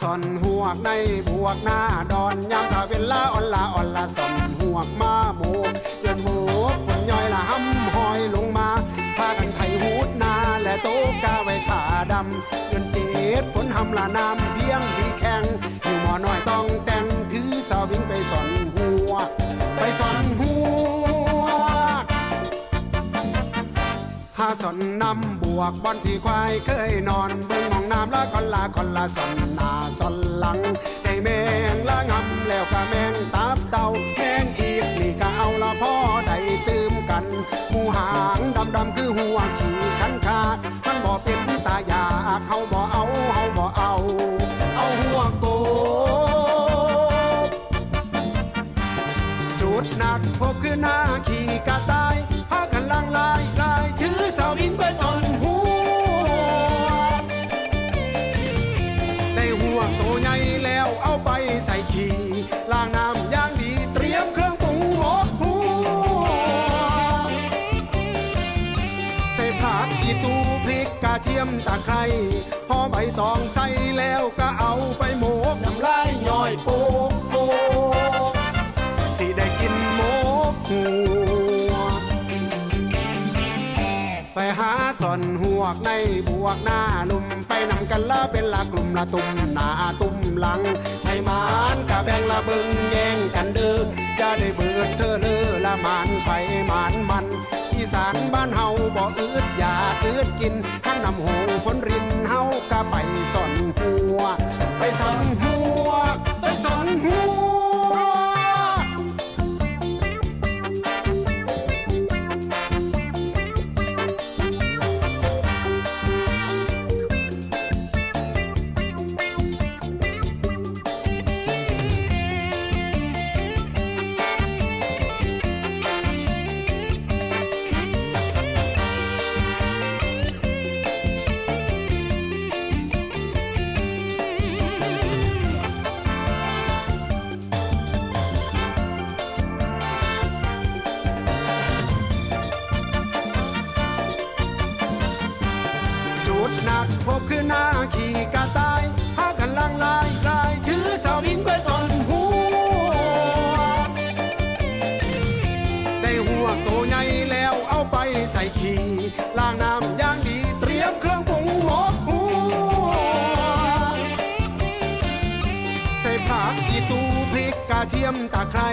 สอนหวกในบวกหน้าดอนยามตาเวลาอ่อนละอ่อนละสอนหวกมาโมกเดือนโมกคนย่อยละห้ำหอยลงมาพากันไถหูดนาและโต๊ะกาไว้ขาดำเดือนเจ็ดฝนหำละน้ำเพียงดีแข็งอยู่หมอน้อยต้องแต่งถือสาววิ่งไปสอนหัว สอนนำบวกบอนที่ควายเคยนอนเบิ่งห้องน้ำละคนละคนละสนหน้าสนหลังได้แมงละงำแล้วก็แมงตับเต่าแมงอีกนี่ก็เอาละพ่อได้ตื่มกันหมูหางดำดำคือหัวขี่ขันขาดมันบ่เป็นตายากเฮาบ่เอาเฮาบ่เอา เอาหัวโกจุดหนัดพบคือหน้าขี่กระต่ายพากันลังลาย ผักอีตูพริกกระเทียมตะไคร้หอใบตองใส่แล้วก็เอาไปหมกน้ำลายย่อยโปกโปกสิได้กินหมกหัวไปหาสอนหัวกในบวกหน้าลุมไปนำกันละเป็นละกลุ่มละตุ่มหน้าตุ่มหลังให้มานกะแบ่งละเบิงแย่งกันเด้ออย่าได้เบิดเธอเลอละมานไฟมานมันอีสาน บ่อืดอยาอืดกินทั้งนำหูฝนรินเฮากะไปสอนหัว ไปสอนหัว บคือหน้าขี่กระต่ายพากันลังลายลายถือเสาบินไปสนหัว ได้หัวโตใหญ่แล้วเอาไปใส่ขี่ล้างน้ำย่างดีเตรียมเครื่องปรุงหมดหัว ใส่ผักอีตูพริกกระเทียมตะไคร้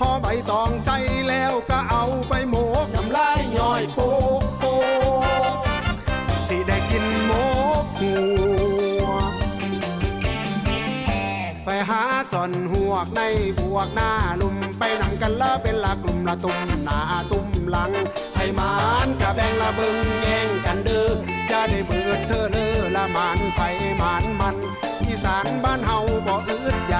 หอใบตองใส่แล้วก็เอาไปหมกน้ำลายย่อยโปกโปกสิได้กิน สอนหัวกในบวกหน้าลุมไปหนังกันละเป็นละกลุ่มละตุ่มหน้าตุ่มหลังให้มานกะแบงละเบิงแย่งกันเด้ออย่าได้เบิดเธอเลอละมานไฟมานมันอีสานบ้านเฮาบ่อืดอย